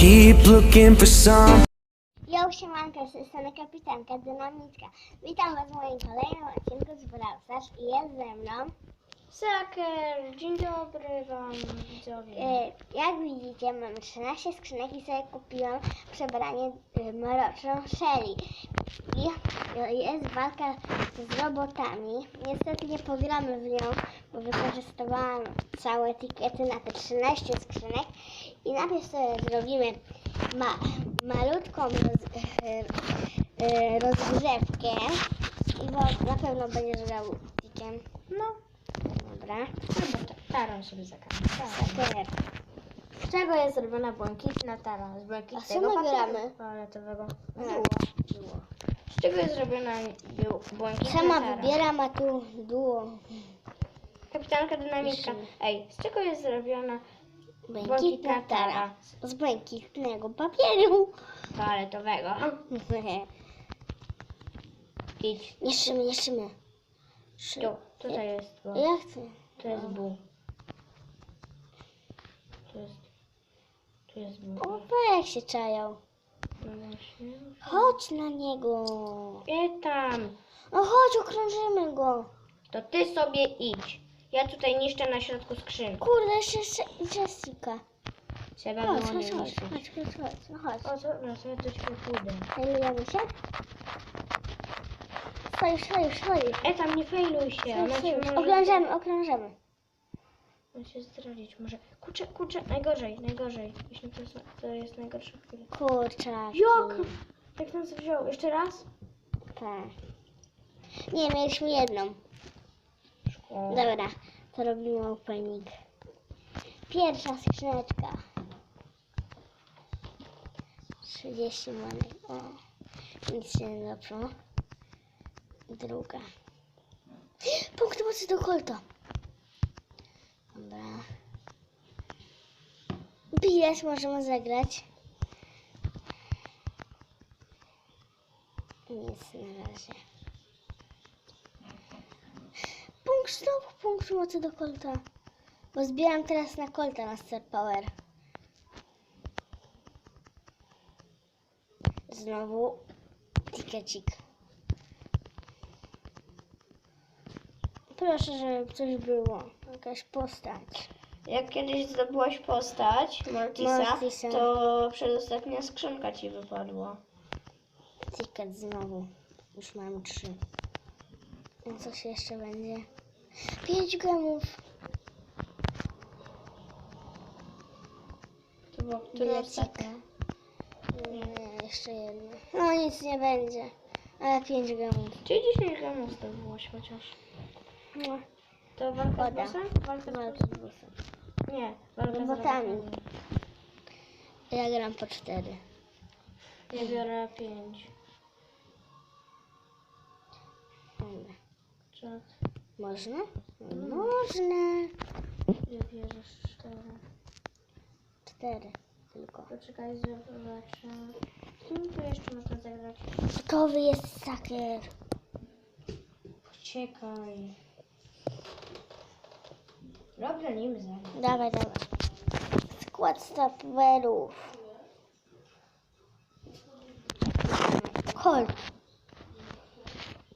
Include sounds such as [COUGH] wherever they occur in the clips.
keep looking for some. Jo, siemanko, z tej strony kapitanka Dynamiczka. Witam Was w moim kolejnym odcinku z Brawl i jest ze mną. Saker, dzień dobry wam widzowie. E, jak widzicie, mam 13 skrzynek i sobie kupiłam przebranie e, mroczną Shelly. I e, jest walka z robotami. Niestety nie pogramy w nią, bo wykorzystywałam całe etykiety na te 13 skrzynek. I najpierw sobie zrobimy ma, malutką roz, e, e, rozgrzewkę. I bo na pewno będziesz grał tikiem. No, Dobra. albo ta- taran sobie zagramy. Saker. Z czego jest zrobiona błękitna taran? Z błękitnego papieru gramy? fioletowego. A. Duo. Z czego jest zrobiona błękitna Sama taran? wybieram, a tu duo. Kapitanka dynamiczka. Ej, z czego jest zrobiona Błękitna tara. Z błękitnego papieru. Fioletowego. [LAUGHS] Idź. Niszczymy, niszczymy. Szy- Tu, tutaj jest bo. Ja chcę. To jest bu. Tu jest... Tu jest bu. O, jak się czają. No. Chodź na niego. I tam. No chodź, okrążymy go. To ty sobie idź. Ja tutaj niszczę na środku skrzynkę. Kurde, jeszcze, jeszcze Jessica. Trzeba Chodź, było chodź, chodź, niszczyć. chodź, chodź, chodź, no chodź. O, dobra, sobie do ciebie pójdę. Failujemy się? Stoisz, stoisz, stoisz. E, tam nie failuj się. Ona Stoisz, cię stoisz. może... Okrążamy, okrążamy. Się zdradzić. Może... Kurczę, kurczę, najgorzej, najgorzej. Jeśli to jest, to jest najgorsza chwila. Kurczak. Jak? Jak nas wziął? Jeszcze raz? Tak. Nie, mieliśmy jedną. Dobra, to robimy opening. Pierwsza skrzyneczka. 30 monet. O, nic się nie doszło. Druga. Punkt mocy do kolta. Dobra. Bilet możemy zagrać. Nic na razie. Znowu punkt mocy do kolta. Bo zbieram teraz na kolta na Star Power. Znowu tikecik. Proszę, żeby coś było. Jakaś postać. Jak kiedyś zdobyłaś postać Mortisa, Mortisa. to przedostatnia skrzynka ci wypadła. Ticket znowu. Już mam trzy. A coś jeszcze będzie? Pięć gemów. To było które ostatnie? Nie, jeszcze jedno. No nic nie będzie. Ale pięć gemów. Czy 10 gramów zdobyłaś chociaż? No. To walka z Woda. Walka z Walka bossem? z bossem. Nie, walka z robotami. Ja gram po cztery. Ja biorę 5. Dobra. Czek. Można? Można. Ja bierę 4. Cztery tylko. Poczekaj, zobaczę. Kim tu jeszcze można zagrać? Gotowy jest saker. Poczekaj. Dobra, nim za. Dawaj, dawaj. Skład stopwerów.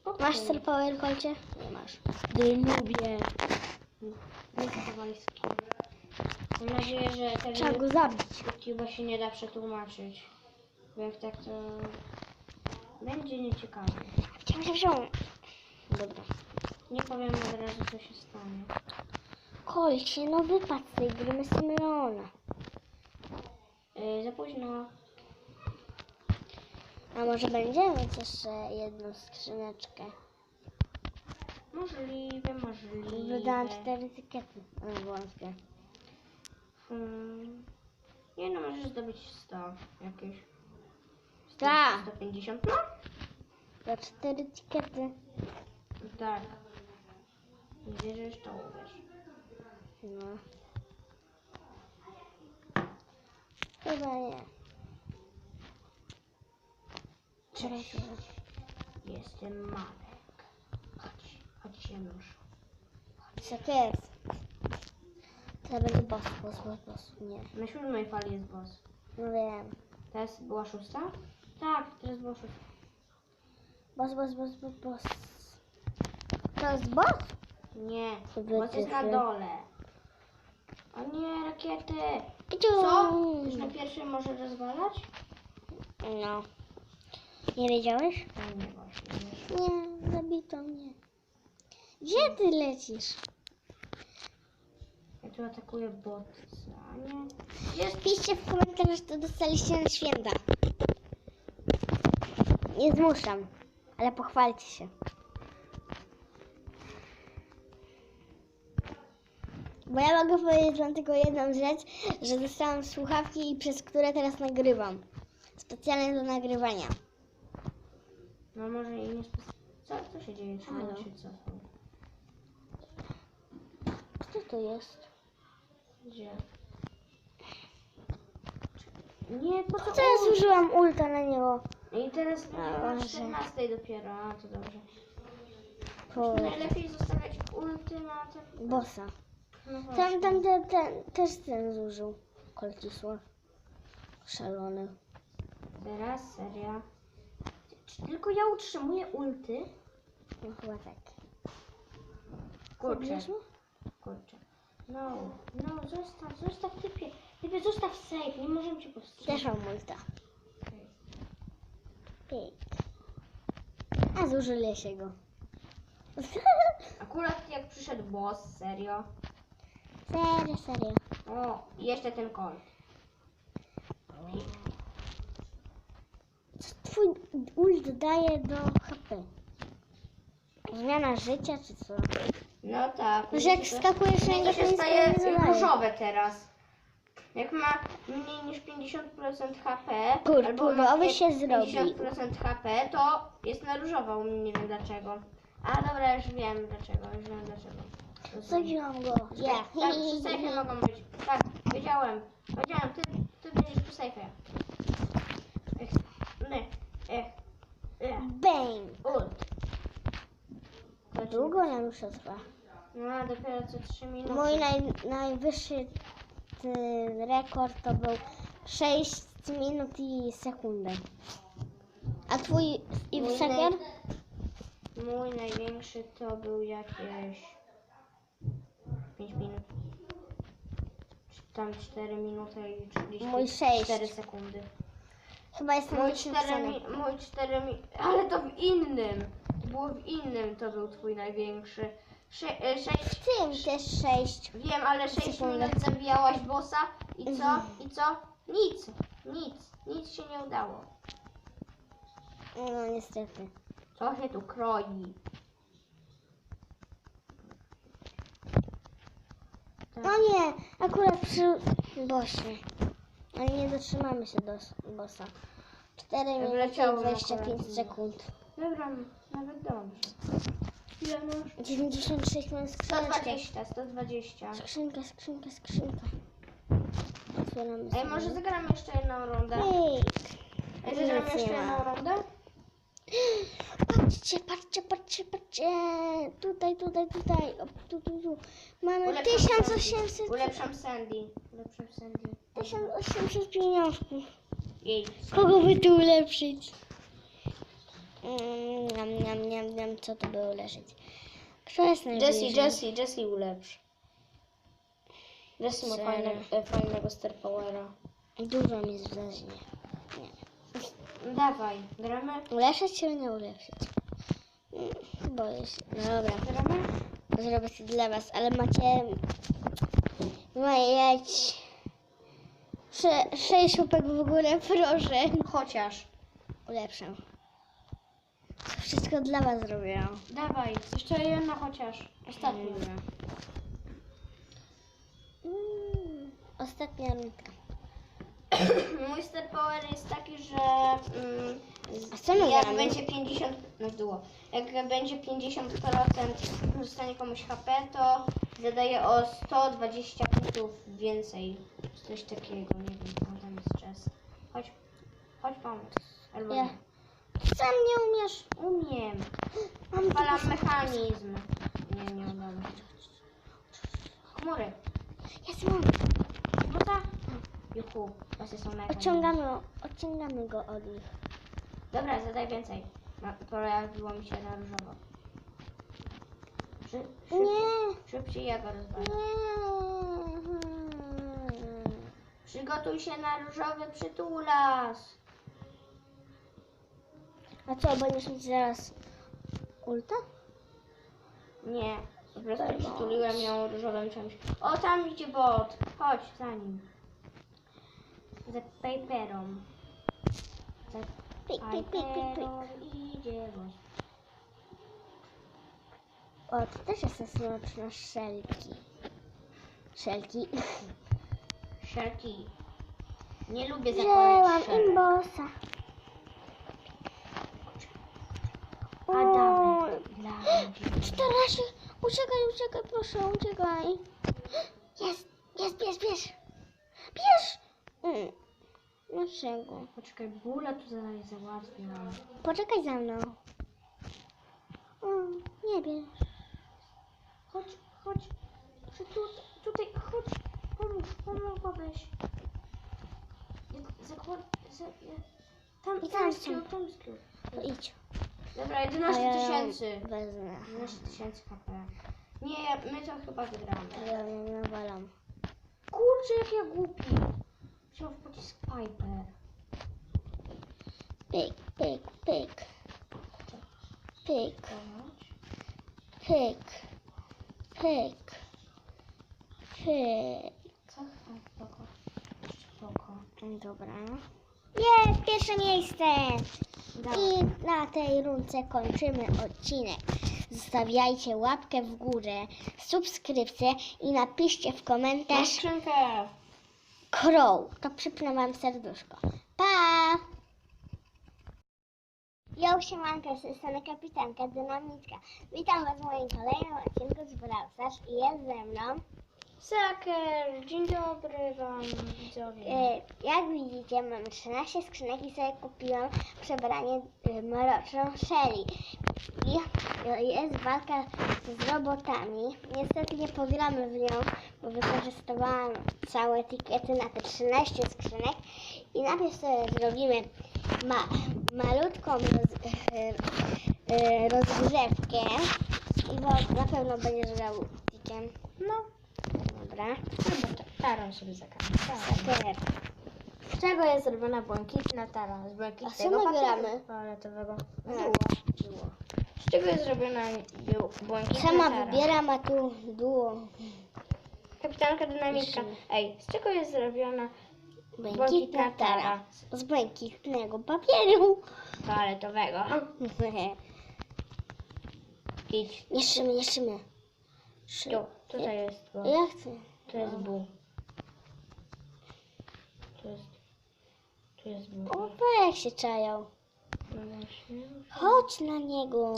Masz Star Power kolcie? Nie masz. Kowalski. Mam nadzieję, że Trzeba go zabić. YouTube'a się nie da przetłumaczyć. Bo jak tak to będzie nieciekawe. Chciałam się wziąć. Dobra. Nie powiem od razu co się stanie. Kolcie, no wypadł z tej gry Leona. Yy, za późno. A może będziemy mieć jeszcze jedną skrzyneczkę? Możliwe, możliwe. Wydałam cztery etykiety. Ale wąskie. Hmm. Nie no, możesz zdobyć 100 jakieś. 100, Tak. 150 no? Za cztery etykiety. Tak. Wierzysz, to uwierz. No. Chyba nie. Cześć. Jestem Marek. Chodź, chodź się nóż. Co to jest? To będzie boss, boss, boss, boss. Nie. Na siódmej fali jest boss. No wiem. Teraz była szósta? Tak, teraz była szósta. Boss, boss, boss, boss, boss. To jest boss? Nie, Wytyfy. bo jest na dole. O nie, rakiety! Kiciu. Co? Już na pierwszym może rozwalać? No. Nie wiedziałeś? Nie właśnie. nie. Zabito mnie. Gdzie ty lecisz? Ja tu atakuję botca, nie? Piszcie w komentarzach, co dostaliście na święta. Nie zmuszam, ale pochwalcie się. Bo ja mogę powiedzieć wam tylko jedną rzecz, że dostałam słuchawki, przez które teraz nagrywam. Specjalnie do nagrywania. No może i nie spe- Co, co się dzieje? Czemu Halo? on się cofał? Co to jest? Gdzie? Nie, po co? Co ja zużyłam ulta na niego? I teraz A, na Boże. 14 dopiero, a to dobrze. Najlepiej zostawiać ulty na te... bossa. No właśnie. Tam, tam ten, ten, też ten zużył. Kolcisła. Szalony. Teraz, seria. Tylko ja utrzymuję ulty? No chyba tak. Kurczę, kurczę. No, no, zostaw, zostaw typie. Typie, zostaw safe, nie możemy cię powstrzymać. Też mam multa. Okej. Pięk. A zużyli się go. Akurat jak przyszedł boss, serio. serio, serio. O, jeszcze ten koń. Co twój ult daje do HP? Zmiana życia czy co? No tak. Że jak się- skakujesz na niego, się to nic staje nie różowe teraz. Jak ma mniej niż 50% HP, Purpurowy albo ma się zrobi. 50% HP, to jest na różowo, u mnie nie wiem dlaczego. A dobra, już wiem dlaczego, już wiem dlaczego. Zabiłam go. Ja. Tak, przy sejfie mogą być. Tak, wiedziałem. Wiedziałem, ty, ty będziesz przy sejfie. Ech, nie, ech, ech, Bang. ult. Długo nam już trwa. No, a dopiero co 3 minuty. Mój naj, najwyższy y, rekord to był 6 minut i sekundę. A twój i Mój w sekier? Mój największy to był jakieś 5 minut. Czy Tam 4 minuty i 34 Mój sześć. sekundy. Chyba Mój 4 mi, mój 4 mi, ale to w innym. To było w innym, to był twój największy. 6, Tym też 6. wiem, ale 6 Sekundę. minut zabijałaś bossa i co? Mhm. I co? Nic, nic, nic się nie udało. No niestety. Co się tu kroi? No nie, akurat przy bosie. Ale nie dotrzymamy się do bossa. 4 minuty Wleciało i na 25 kolekcję. sekund. Dobra, nawet dobrze. Ile masz? 96 minut skrzyneczkę. 120, 120. Skrzynka, skrzynka, skrzynka. Otwieramy Ej, sobie. może zagramy jeszcze jedną rundę? Ej, Ej, zagramy nic jeszcze nie ma. jedną rundę? Patrzcie, patrzcie, patrzcie, patrzcie. Tutaj, tutaj, tutaj. O, tu, tu, tu. Mamy Ulepszam 1800, Sandy. Ulepszam Sandy. Ulepszam Sandy. 1800 pieniążków. Kogo by tu ulepszyć? Mm, Niam, niam, niam, niam, co tu by ulepszyć? Kto jest najbliżej? Jessie, Jessie, Jessie ulepsz. Jessie ma Serio? fajne, fajnego Star Powera. Dużo mi zależy. Dawaj, gramy? Ulepszyć czy nie ulepszyć? Mm, Boję się. No dobra. Gramy? Zrobię to dla was, ale macie... Mieć... Sze, sześć łapek w ogóle, [LAUGHS] proszę. Chociaż. Ulepszę. To wszystko dla was zrobiłam. Dawaj, jeszcze jedno chociaż. Ostatnio. Dobra. Mm, ostatnia rundka. [COUGHS] Mój Star Power jest taki, że mm, A co my jak gramy? będzie 50, no było, jak będzie 50% zostanie komuś HP, to zadaje o 120 punktów więcej. Coś takiego, nie wiem, co tam jest czas. Chodź, chodź pomóc. Albo nie. Sam nie umiesz. Umiem. Mam Odpalam mechanizm. Nie, nie się. Chmury. Ja sam mam. No tak. Juhu, pasy są mega. Odciągamy, odciągamy go od nich. Dobra, zadaj więcej. Pojawiło mi się na różowo. Szy, szyb, Nie, Szybciej ja go rozwalę. nie. Przygotuj się na różowy przytulas. A co, będziesz mieć zaraz ulta? Nie, po prostu Daj przytuliłem ją różowym czymś. O, tam idzie bot. Chodź za nim. Za paperą. Za Pik, pik, pik, pik, pik. paperą idzie bot. O, to też jest smaczne szelki. Szelki. Szelki. Nie lubię Wzięłam zakładać szelek. imbosa. A dawaj. Dla ludzi. Stara się. Uciekaj, uciekaj, proszę, uciekaj. Jest, jest, bierz, bierz. Bierz. Mm. Dlaczego? Poczekaj, bóla tu zaraz załatwiam. Poczekaj za mną. O, nie bierz. Chodź, chodź. Przy tu, tutaj, chodź. Jak zakład... Za, tam, I tam tam skill, tam skill. To idź. Dobra, A 11 ja tysięcy. Wezmę. 11 tysięcy HP. Nie, my to chyba wygramy. Ja ją nawalam. Kurczę, jak ja głupi. Wziął w pocisk Piper. Pyk, pyk, pyk. Pyk, pyk. Pyk. Pyk. Co? A, spoko. Spoko. Dobra. Jest pierwsze miejsce! Dawaj. I na tej rundce kończymy odcinek. Zostawiajcie łapkę w górę, subskrypcję i napiszcie w komentarz skrzynkę. Crow. To przypnę wam serduszko. Pa! Ja siemanko, jestem strony kapitanka Dynamitka. Witam was w moim kolejnym odcinku z Brawl Stars i jest ze mną Saker, dzień dobry wam widzowie. E, Jak widzicie, mam 13 skrzynek i sobie kupiłam przebranie e, mroczną Shelly. I e, jest walka z robotami. Niestety nie pogramy w nią, bo wykorzystywałam całe etykiety na te 13 skrzynek. I najpierw sobie zrobimy ma, malutką roz, e, e, rozgrzewkę. I bo na pewno będziesz grał tikiem. No, Dobra. albo ta- tarą sobie zagramy. Super. Z czego jest zrobiona błękitna tara? Z błękitnego co my papieru gramy? fioletowego. Tak. Było. Było. Z czego jest zrobiona był błękitna Sama tara? wybieram, a tu duo. Kapitanka dynamiczka. Ej, z czego jest zrobiona Błękitna tara. Z błękitnego papieru. Fioletowego. [LAUGHS] Idź. Niszczymy, niszczymy. Tu, tutaj jest bo. Ja chcę. Tu jest bu. Tu jest... Tu jest bu. O, jak się czają. No właśnie. Chodź na niego.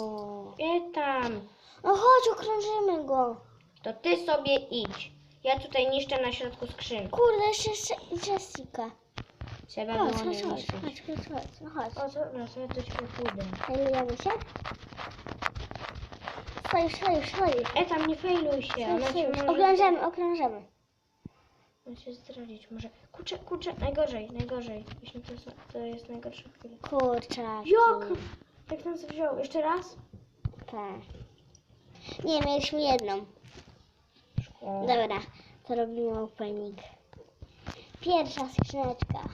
I tam. No chodź, okrążymy go. To ty sobie idź. Ja tutaj niszczę na środku skrzynki. Kurde, jeszcze Je- Jessica. Trzeba Chodź, było chodź, nie chodź, niszczyć. chodź, chodź, chodź. No chodź. O co? No sobie ciebie pójdę. Failujemy się? Stoisz, stoisz, stoisz. E, tam nie failuj się. Ona stoisz. może... Okrążamy, okrążamy. Może cię zdradzić. Może... Kurczę, kurczę. Najgorzej, najgorzej. Właśnie to jest, to jest najgorsza chwila. Kurczaki. Jak? Jak nas wziął? Jeszcze raz? Tak. Nie, mieliśmy jedną. Szkoda. Dobra, to robimy opening. Pierwsza skrzyneczka.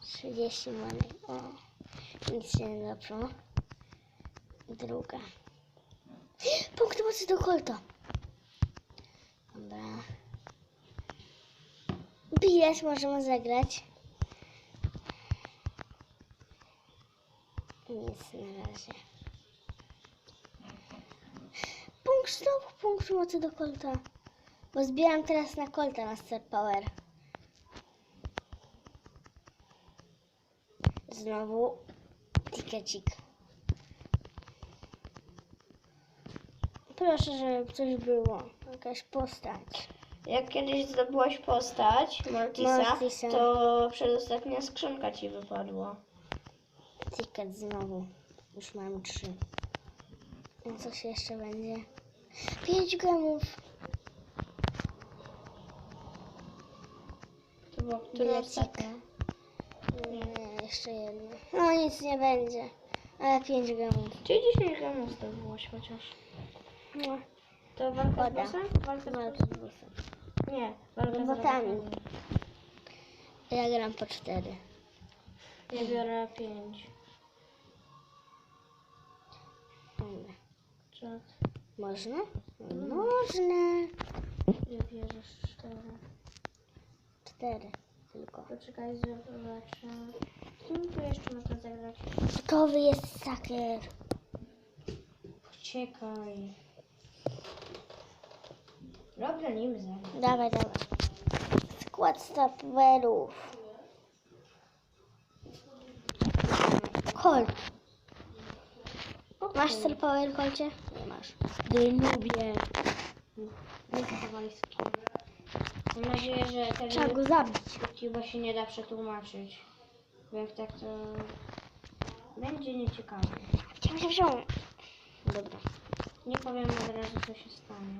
30 monet. O, nic się nie doszło. Druga. Punkt mocy do kolta. Dobra. Bilet możemy zagrać. Nic na razie. Punkt znowu punkt mocy do kolta. Bo zbieram teraz na kolta na Star Power. Znowu tikecik. Proszę, żeby coś było. Jakaś postać. Jak kiedyś zdobyłaś postać Mortisa, Mortisa. to przedostatnia skrzynka ci wypadła. Ticket znowu. Już mam trzy. No coś jeszcze będzie. Pięć gemów. było którą Bilecik. ostatnią? Nie, jeszcze jedno. No nic nie będzie. Ale 5 gramów. Czyli 10 gramów zdobyłaś chociaż. No, To walka z Woda. bossem? Walka z busem. Nie, walka z Robotami. robotami. Ja gram po 4. Ja biorę 5. Co? Można? Można. Ja bierę 4. 4 tylko. Poczekaj, zobaczę. Kim tu jeszcze można zagrać? Gotowy jest saker. Poczekaj. Dobra, nim zagrać. Dawaj, dawaj. Skład stoperów. Colt. Masz cel power kolcie? Nie masz. Nie hawajski. Mam nadzieję, że Trzeba tego go zabić. chyba się nie da przetłumaczyć. Bo jak tak to będzie nieciekawe. Wziął się wziął. Dobra. Nie powiem od razu co się stanie.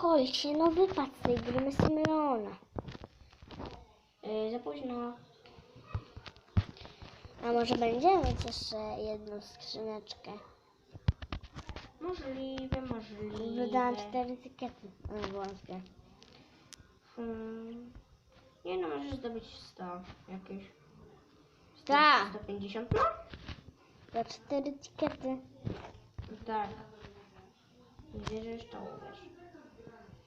Kolcie, no wypadł z tej gry Messimilona. Yy, za późno. A może będziemy mieć jeszcze jedną skrzyneczkę? Możliwe, możliwe. Wydałam cztery etykiety. No, wąskie. Hmm. Nie no, możesz zdobyć 100 jakieś. 100, Tak. 150 no? Za cztery etykiety. Tak. Wierzysz, to uwierz.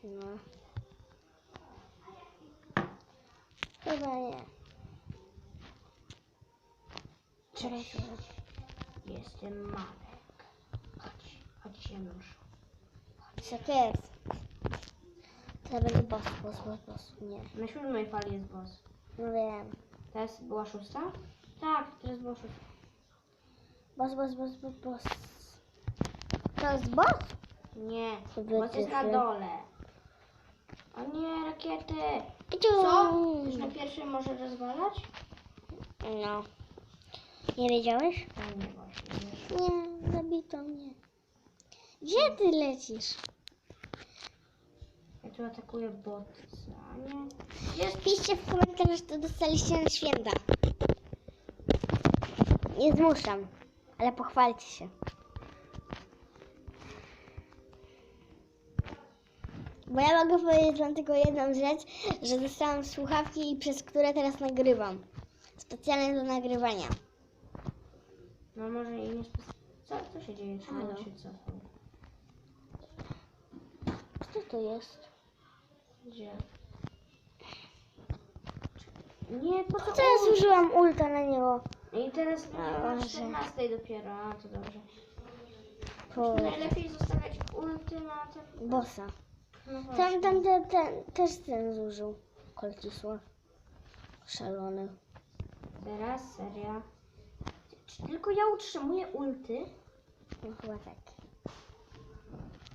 No. Chyba nie. Czekaj. Jestem Marek. Chodź, chodź się już. Co to jest? To będzie boss, boss, boss, boss. Nie. Na siódmej fali jest boss. No wiem. Teraz była szósta? Tak, teraz była szósta. Boss, boss, boss, boss, boss. To jest boss? Nie, To boss jest na wytyfy. dole. O nie, rakiety! Co? Już na pierwszym może rozwalać? No. Nie wiedziałeś? No nie właśnie. wiesz. Nie, zabito mnie. Gdzie ty lecisz? Ja tu atakuję botca, nie? Jest Piszcie w komentarzach, że to dostaliście na święta. Nie zmuszam, ale pochwalcie się. Bo ja mogę powiedzieć wam tylko jedną rzecz, że dostałam słuchawki, przez które teraz nagrywam. Specjalnie do nagrywania. No może i nie spec... Co, co się dzieje? Czy Halo? się to jest? Gdzie? Nie, po co? Co ja zużyłam ulta na niego? I teraz na Boże. 14 dopiero, a to dobrze. Po Najlepiej zostawiać ulty na te... bossa. No. Tam, tam, ten, ten, też ten zużył. Kolcisław. Szalony. Teraz, seria. Czy tylko ja utrzymuję ulty? No chyba tak.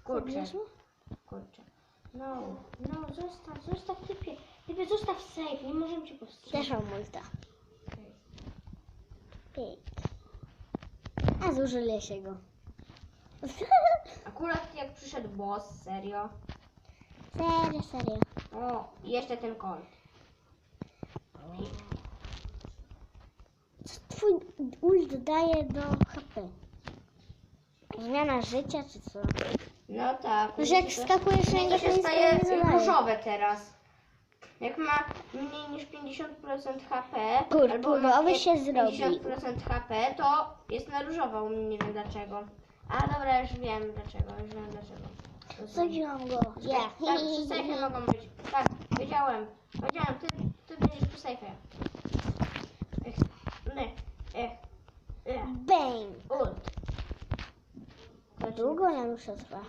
Kurczę, kurczę. No, no, zostaw, zostaw typie. Typie, zostaw safe, nie możemy cię Też powstrzymać. mam multa. Okej. Pyk. A zużyli się go. Akurat jak przyszedł boss, serio. Serio, serio. O, i jeszcze ten kolt. Co twój ult daje do HP? Zmiana życia czy co? No tak. Że jak skakujesz na Nie, niego, to się nic staje nie różowe teraz. Jak ma mniej niż 50% HP, Purpurowy albo ma się 50% HP, to jest na różowo, nie wiem dlaczego. A dobra, już wiem dlaczego, już wiem dlaczego. Zabiłam go. Ja. Tak, przy sejfie mogą być. Tak, wiedziałem. Wiedziałem, ty, ty będziesz przy sejfie. Ech, nie, ech, ech, Bang. ult. To długo nam już trwa.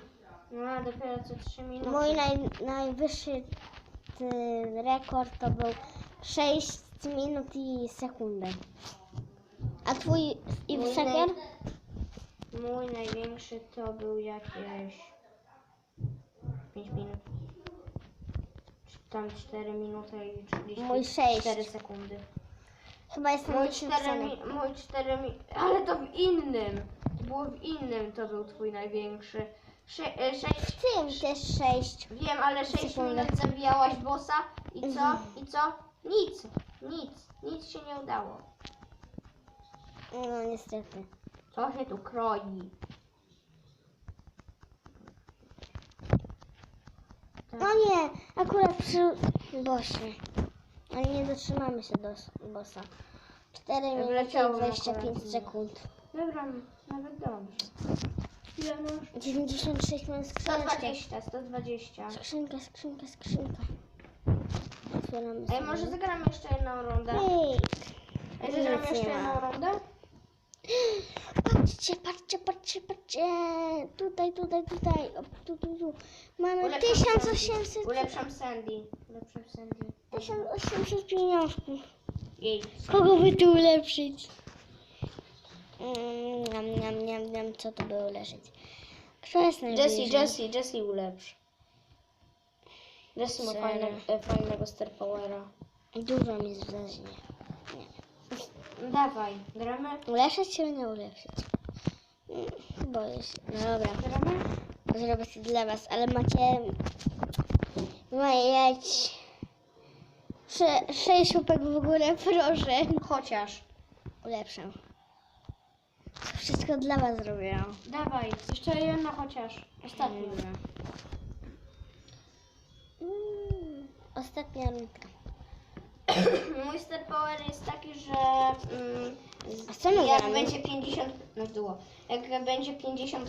No, a dopiero co 3 minuty. Mój naj, najwyższy y, rekord to był 6 minut i sekundę. A twój i Mój sakier? Mój największy to był jakieś 5 minut. Czy Tam 4 minuty i 34 Mój sześć. sekundy. Chyba jestem Mój lepszym 4 psanem. mi, mój 4 mi, ale to w innym. To było w innym, to był twój największy. 6, W tym też 6. wiem, ale 6 Sekundę. minut zabijałaś bossa i co? I co? Nic, nic, nic się nie udało. No niestety. Co się tu kroi? No nie, akurat przy bosie. Ale nie dotrzymamy się do bossa. 4 minuty Wleciało i na 25 kolację. sekund. Dobra, nawet dobrze. Ile masz? 96 mam skrzyneczkę. 120, 120. Skrzynka, skrzynka, skrzynka. Otwieramy Ej, może zagramy jeszcze jedną rundę? Ej, Ej, zagramy jeszcze jedną rundę? [GASPS] Patrzcie, patrzcie, patrzcie, patrzcie. Tutaj, tutaj, tutaj. O, tu, tu, tu. Mamy Ulepszam 1800. Sandy. Ulepszam Sandy. Ulepszam Sandy. 1800 pieniążków. Jej. Kogo by tu ulepszyć? Mm, Niam, niam, niam, niam, co tu by ulepszyć? Kto jest najbliżej? Jessie, Jessie, Jessie ulepsz. Jessie ma fajne, e, fajnego Star Powera. Dużo mi zraźnie. Dawaj, gramy? Ulepszyć czy nie ulepszyć? Boję się. No dobra, zrobię to dla was, ale macie... Mieć... Sze, sześć łupek w ogóle, [LAUGHS] proszę. Chociaż. Ulepszę. To wszystko dla was zrobiłam. Dawaj, jeszcze jedna chociaż. Ostatnia. Mm, ostatnia rundka. [COUGHS] Mój Star Power jest taki, że mm, A co my jak gramy? będzie 50, no było, jak będzie 50%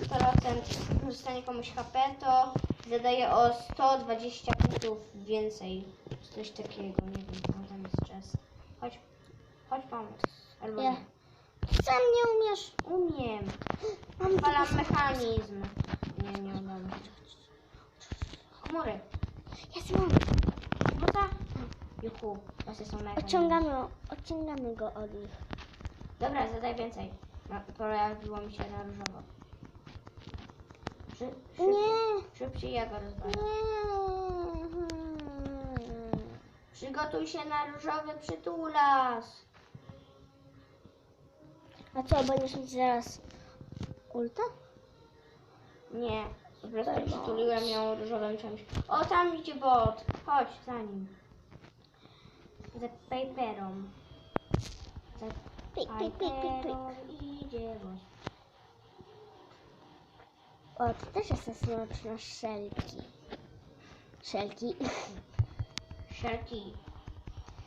zostanie komuś HP, to zadaje o 120 punktów więcej. Coś takiego, nie wiem, co tam jest czas. Chodź, chodź pomóc. Albo Ja. nie. Sam nie umiesz. Umiem. [GASPS] Mam Odpalam mechanizm. Nie, nie udało się. Chmury. Mam. No tak. Juhu, właśnie są mechanizm. Odciągamy, odciągamy go od nich. Dobra, zadaj więcej. No, pojawiło mi się na różowo. Szy, szybciej, Nie. szybciej ja go rozwalę. Nie. Przygotuj się na różowy przytulas. A co, będziesz mieć zaraz ulta? Nie, po prostu Daj przytuliłem ją różowym czymś. O, tam idzie bot. Chodź za nim. Za paperą. Za Pik, pik, pik, pik, pik. paperą idzie bot. O, to też jest na szelki. Szelki. Szelki.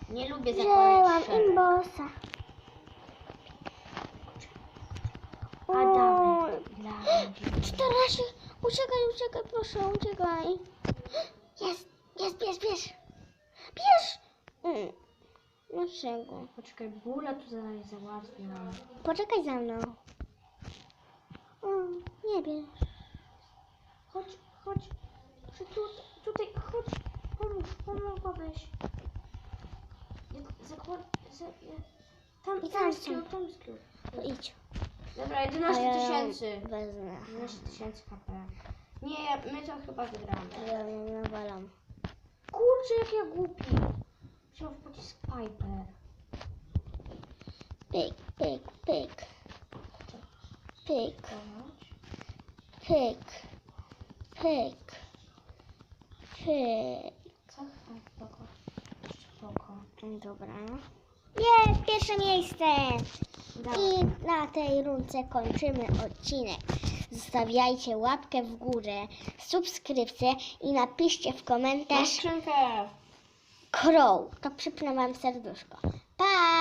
Nie lubię Wzięłam zakładać szelek. imbosa. A dawaj. Dla. 14. Uciekaj, uciekaj, proszę, uciekaj. Jest, jest, bierz, bierz. Bierz. Mm. Dlaczego? Poczekaj, bóle tu zadanie załatwiam. Poczekaj za mną. Mm, nie bierz. Chodź, chodź. Przy tu, tutaj, chodź. Pomóż, pomogłabyś. Jak zakład... Za, tam, I tam tam skill, tam skill. To idź. Dobra, A 11 ja tysięcy. Wezmę. 11 tysięcy HP. Nie, my to chyba wygramy. Ja ją nawalam. Kurczę, jak ja głupi. Wziął w pocisk Piper. Pyk, pyk, pyk. Pyk, pyk. Pyk. Pyk. Co? A, spoko. Spoko. Dobra. Jest pierwsze miejsce. I na tej rundce kończymy odcinek. Zostawiajcie łapkę w górę, subskrypcję i napiszcie w komentarz skrzynkę. Crow. To przypnę wam serduszko. Pa!